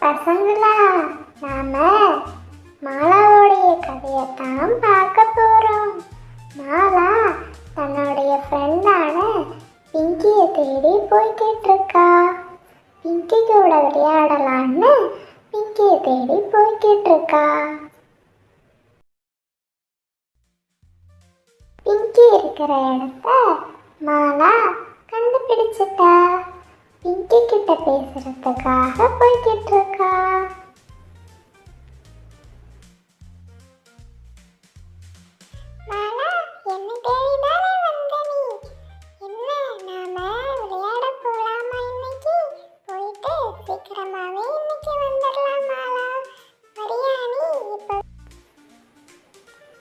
பசங்களா நாம மாலாவுடைய கதையத்தான் பார்க்க போறோம். மாலா தன்னுடைய ஃப்ரெண்டான பிங்கியை தேடி போய்கிட்டு இருக்கா பிங்கி கூட விளையாடலான்னு பிங்கியை தேடி போய்கிட்டு இருக்கா பிங்கி இருக்கிற இடத்த மாலா கண்டுபிடிச்சிட்டா. பிங்கி கிட்ட பேசுறதுக்காக போய்கிட்டு இருக்கா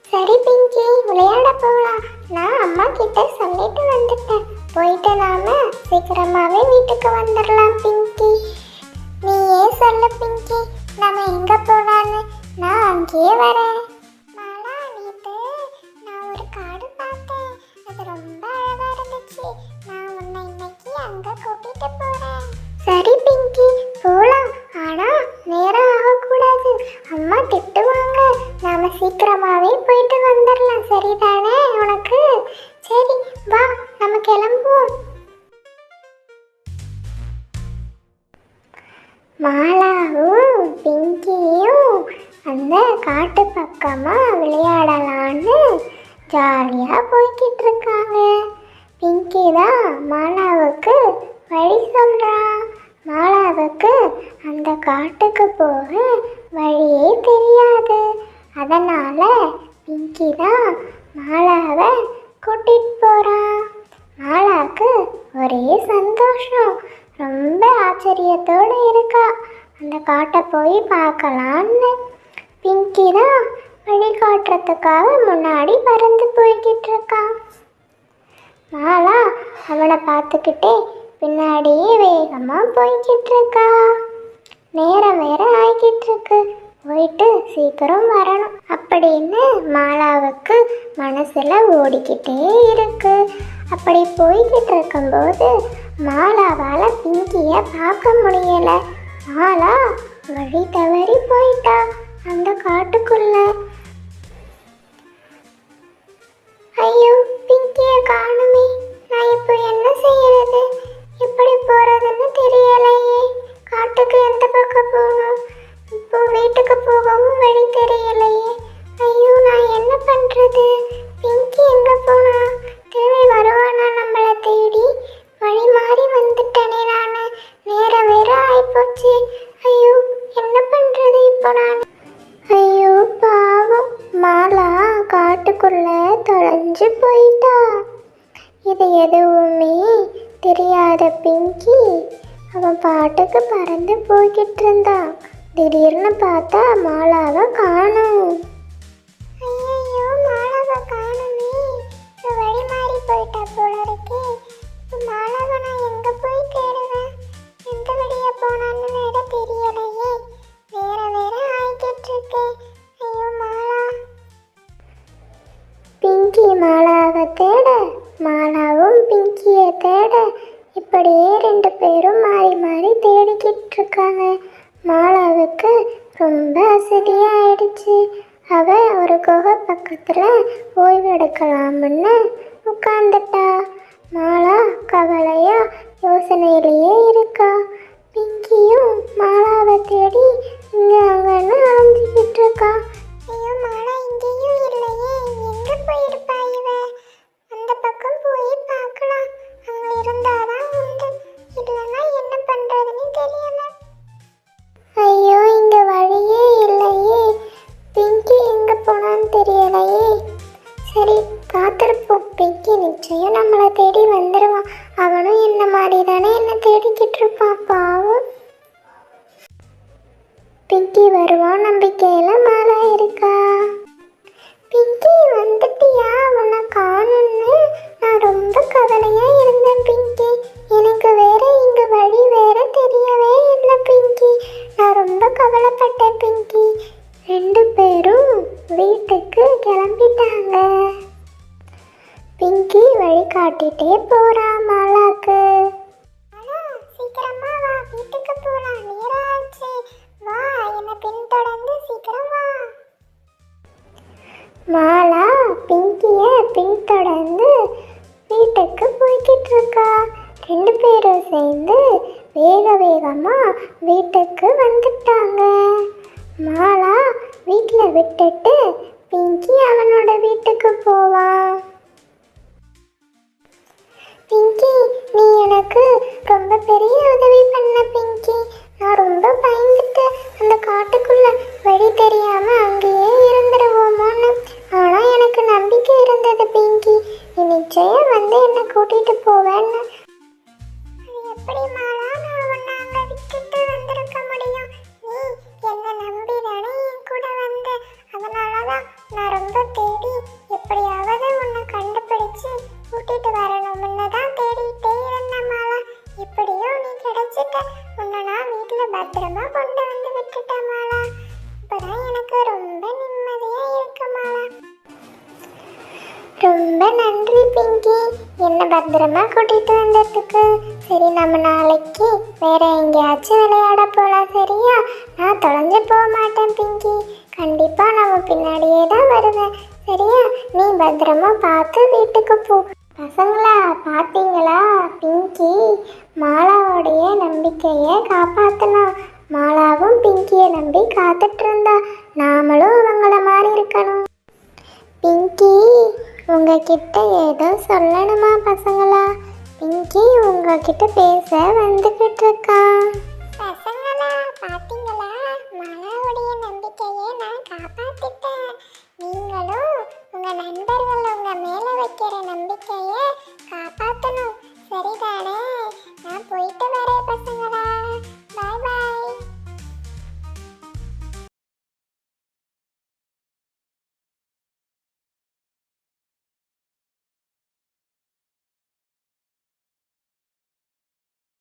சரி பிங்கி விளையாட போகலாம் நான் அம்மா கிட்ட நாம சீக்கிரமாவே வீட்டுக்கு வந்துடலாம் மாலாவும் பிங்கியும் அந்த காட்டு பக்கமாக விளையாடலான்னு ஜாலியாக போய்கிட்டு இருக்காங்க பிங்கி தான் மாலாவுக்கு வழி சொல்கிறா மாலாவுக்கு அந்த காட்டுக்கு போக வழியே தெரியாது. அதனால் பிங்கி தான் மாலாவை கூட்டிகிட்டு போகிறா மாலாவுக்கு ஒரே சந்தோஷம். ரொம்ப ஆச்சரியத்தோடு இருக்கா. அந்த காட்டை போய் பார்க்கலான்னு. பிங்கி தான் வழிகாட்டுறதுக்காக முன்னாடி பறந்து போய்கிட்டு இருக்கா. மாலா அவனை பார்த்துக்கிட்டே பின்னாடியே வேகமாக போய்கிட்டு இருக்கா. நேரம் வேற ஆகிட்டு இருக்கு. போயிட்டு சீக்கிரம் வரணும் அப்படின்னு மாலாவுக்கு மனசில் ஓடிக்கிட்டே இருக்கு. அப்படி போய்கிட்டு இருக்கும்போது மாலாவால் பிங்கியை பார்க்க முடியல. மாலா வழி தவறி போயிட்டா அந்த காட்டுக்குள்ள. தொலைஞ்சு போயிட்டா. இது எதுவுமே தெரியாத பிங்கி அவன் பாட்டுக்கு பறந்து போய்கிட்டு இருந்தான் திடீர்னு பார்த்தா மாலாவை காணும். ஐயோ மாலாவை காணுமே. வழி மாறி போயிட்டா போல இருக்கு. மாலாவை நான் எங்க போய் பேரும் மாறி மாறி தேடிக்கிட்டு இருக்காங்க மாலாவுக்கு ரொம்ப அசதியாயிடுச்சு. அவ ஒரு குகை பக்கத்தில் ஓய்வெடுக்கலாம்னு உட்காந்துட்டா மாலா கவலையா யோசனையிலேயே இருக்கா. பிங்கியும் மாலாவை தேடி தெரியலையே. சரி காத்திருப்போம். பிங்கி நிச்சயம் நம்மளை தேடி வந்துடுவான் அவனும் என்ன மாதிரி தானே என்ன தேடிக்கிட்டு இருப்பான் பாவம். பிங்கி வருவான் நம்பிக்கையில மேலே இருக்கா? பிங்கி வந்துட்டியா? உன்னை காணும்னு நான் ரொம்ப கவலையா காட்டிட்டே போறா மாலாக்கு. சீக்கிரமா வா. வீட்டுக்கு போலாம். நேராச்சு. வா என்னை பின்தொடர்ந்து சீக்கிரம் வா. மாலா பிங்கிய பின்தொடர்ந்து வீட்டுக்கு போய்கிட்டு இருக்கா ரெண்டு பேரும் சேர்ந்து வேக வேகமா வீட்டுக்கு வந்துட்டாங்க. மாலா வீட்டில் விட்டுட்டு பிங்கி அவனோட வீட்டுக்கு போவான் நீ எனக்கு ரொம்ப பெரிய உதவி பண்ண பிங்கி. நான் ரொம்ப பயந்துட்டு அந்த காட்டுக்குள்ள வழி தெரியாம அங்கேயே இருந்துருவோமோன்னு. ஆனா எனக்கு நம்பிக்கை இருந்தது பிங்கி. நீ நிச்சயம் வந்து என்னை கூட்டிட்டு போவ. ரொம்ப நன்றி பிங்கி. என்ன பத்திரமா கூட்டிட்டு வந்ததுக்கு? சரி நம்ம நாளைக்கு வேற எங்கேயாச்சும் விளையாட போலாம் சரியா? நான் தொலைஞ்சு போக மாட்டேன் பிங்கி. கண்டிப்பா நம்ம பின்னாடியே தான் வருவேன் சரியா? நீ பத்திரமா பார்த்து வீட்டுக்கு போ. பசங்களா பார்த்தீங்களா பிங்கி மாலாவோடைய நம்பிக்கையை காப்பாத்தினா. மாலாவும் பிங்கியை நம்பி காத்துட்டு இருந்தா. நாமளும் உங்ககிட்ட ஏதோ சொல்லணுமா பசங்களா? பிங்கி உங்ககிட்ட பேச வந்துகிட்டு இருக்கா. பசங்களா பாத்தீங்களா